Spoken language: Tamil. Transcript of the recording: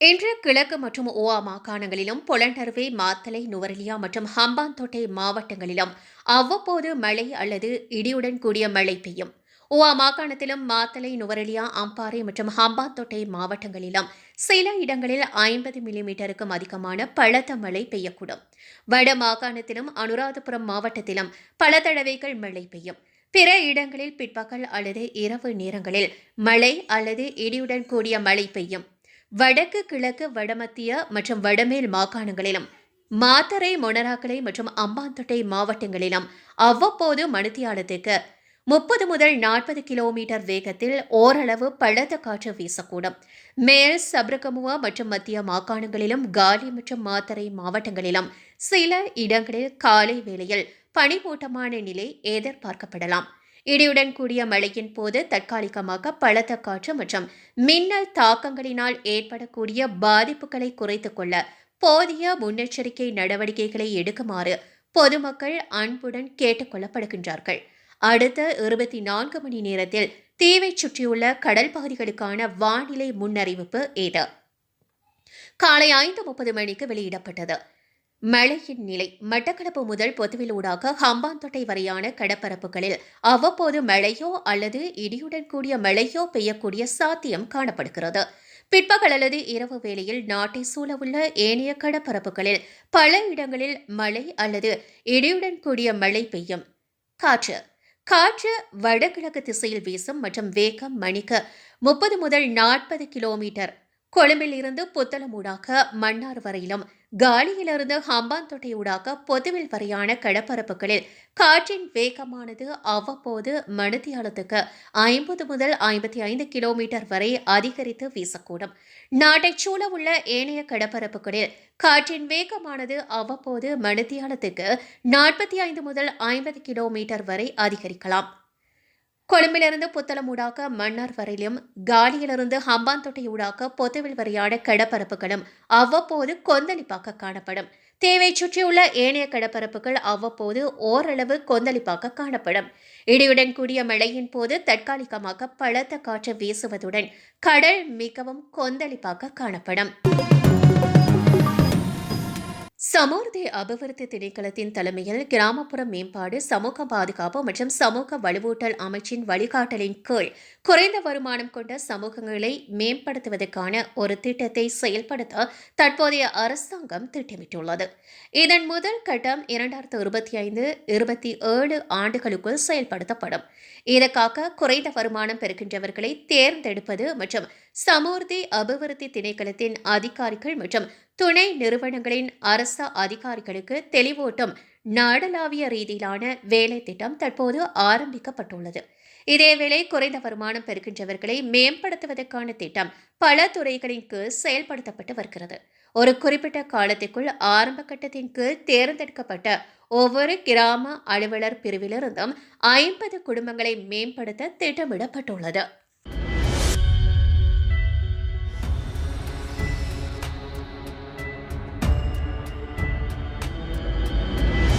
இன்று கிழக்கு மற்றும் ஓவா மாகாணங்களிலும் பொலண்டர்வே மாத்தலை நுவரெலியா மற்றும் ஹம்பாந்தோட்டை மாவட்டங்களிலும் அவ்வப்போது மழை அல்லது இடியுடன் கூடிய மழை பெய்யும். ஓவா மாகாணத்திலும் மாத்தலை நுவரெலியா அம்பாறை மற்றும் ஹம்பாந்தோட்டை மாவட்டங்களிலும் சில இடங்களில் ஐம்பது மில்லிமீட்டருக்கும் அதிகமான பலத்த மழை பெய்யக்கூடும். வட மாகாணத்திலும் அனுராதபுரம் மாவட்டத்திலும் பல தடவைகள் மழை பெய்யும். பிற இடங்களில் பிற்பகல் அல்லது இரவு நேரங்களில் மழை அல்லது இடியுடன் கூடிய மழை பெய்யும். வடக்கு கிழக்கு வடமத்திய மற்றும் வடமேல் மாகாணங்களிலும் மாத்தறை மொனராக்கலை மற்றும் அம்பாந்தோட்டை மாவட்டங்களிலும் அவ்வப்போது மணித்தியாலத்துக்கு முப்பது முதல் நாற்பது கிலோமீட்டர் வேகத்தில் ஓரளவு பலத்த காற்று வீசக்கூடும். மேல் சப்ரகமுவா மற்றும் மத்திய மாகாணங்களிலும் காலி மற்றும் மாத்தறை மாவட்டங்களிலும் சில இடங்களில் காலை வேளையில் பனிமூட்டமான நிலை எதிர்பார்க்கப்படலாம். இடியுடன் கூடிய மழையின் போது தற்காலிகமாக பலத்த காற்று மற்றும் மின்னல் தாக்கங்களினால் ஏற்படக்கூடிய பாதிப்புகளை குறைத்துக் கொள்ள போதிய முன்னெச்சரிக்கை நடவடிக்கைகளை எடுக்குமாறு பொதுமக்கள் அன்புடன் கேட்டுக் கொள்ளப்படுகின்றார்கள். அடுத்த இருபத்தி நான்கு மணி நேரத்தில் தீவை சுற்றியுள்ள கடல் பகுதிகளுக்கான வானிலை முன்னறிவிப்பு இது காலை ஐந்து முப்பது மணிக்கு வெளியிடப்பட்டது. மழையின் நிலை. மட்டக்களப்பு முதல் பொதுவிலூடாக ஹம்பாந்தோட்டை வரையான கடப்பரப்புகளில் அவ்வப்போது மழையோ அல்லது இடியுடன் கூடிய மழையோ பெய்யக்கூடிய சாத்தியம் காணப்படுகிறது. பிற்பகல் அல்லது இரவு வேளையில் நாட்டை சூழவுள்ள ஏனைய கடப்பரப்புகளில் பல இடங்களில் மழை அல்லது இடியுடன் கூடிய மழை பெய்யும். காற்று. காற்று வடகிழக்கு திசையில் வீசும் மற்றும் வேகம் மணிக்கு முப்பது முதல் நாற்பது கிலோமீட்டர். கொழும்பில் இருந்து புத்தளமூடாக மன்னார் வரையிலும் காலியிலிருந்து ஹம்பாந்தோட்டை ஊடாக பொதுவில் வரையான கடப்பரப்புகளில் காற்றின் வேகமானது அவ்வப்போது மணித்தியாலத்துக்கு ஐம்பது முதல் ஐம்பத்தி ஐந்து கிலோமீட்டர் வரை அதிகரித்து வீசக்கூடும். நாட்டைச் சூழ உள்ள ஏனைய கடப்பரப்புகளில் காற்றின் வேகமானது அவ்வப்போது மணித்தியாலத்துக்கு நாற்பத்தி ஐந்து முதல் ஐம்பது கிலோமீட்டர் வரை அதிகரிக்கலாம். கொழும்பிலிருந்து புத்தளம் ஊடாக மன்னார் வரையிலும் காலியிலிருந்து ஹம்பாந்தோட்டை ஊடாக பொத்தவில் வரையான கடப்பரப்புகளும் அவ்வப்போது கொந்தளிப்பாக காணப்படும். தேவை சுற்றியுள்ள ஏனைய கடப்பரப்புகள் அவ்வப்போது ஓரளவு கொந்தளிப்பாக காணப்படும். இடியுடன் கூடிய மழையின் போது தற்காலிகமாக பலத்த காற்று வீசுவதுடன் கடல் மிகவும் கொந்தளிப்பாக காணப்படும். சமூர்த்தி அபிவிருத்தி திணைக்களத்தின் தலைமையில் கிராமப்புற மேம்பாடு சமூக பாதுகாப்பு மற்றும் சமூக வலுவூட்டல் அமைச்சின் வழிகாட்டலின் கீழ் குறைந்த வருமானம் கொண்ட சமூகங்களை மேம்படுத்துவதற்கான ஒரு திட்டத்தை செயல்படுத்த தற்போதைய அரசாங்கம் திட்டமிட்டுள்ளது. இதன் முதல் கட்டம் இரண்டாயிரத்து இருபத்தி ஐந்து இருபத்தி ஏழு ஆண்டுகளுக்குள் செயல்படுத்தப்படும். இதற்காக குறைந்த வருமானம் பெறுகின்றவர்களை தேர்ந்தெடுப்பது மற்றும் சமூர்த்தி அபிவிருத்தி திணைக்களத்தின் அதிகாரிகள் மற்றும் துணை நிறுவனங்களின் அரச அதிகாரிகளுக்கு தெளிவூட்டும் நாடளாவிய ரீதியிலான வேலை திட்டம் தற்போது ஆரம்பிக்கப்பட்டுள்ளது. இதேவேளை குறைந்த வருமானம் பெறுகின்றவர்களை மேம்படுத்துவதற்கான திட்டம் பல துறைகளின் கீழ் செயல்படுத்தப்பட்டு வருகிறது. ஒரு குறிப்பிட்ட காலத்திற்குள் ஆரம்ப கட்டத்தின் கீழ் தேர்ந்தெடுக்கப்பட்ட ஒவ்வொரு கிராம அலுவலர் பிரிவிலிருந்தும் ஐம்பது குடும்பங்களை மேம்படுத்த திட்டமிடப்பட்டுள்ளது.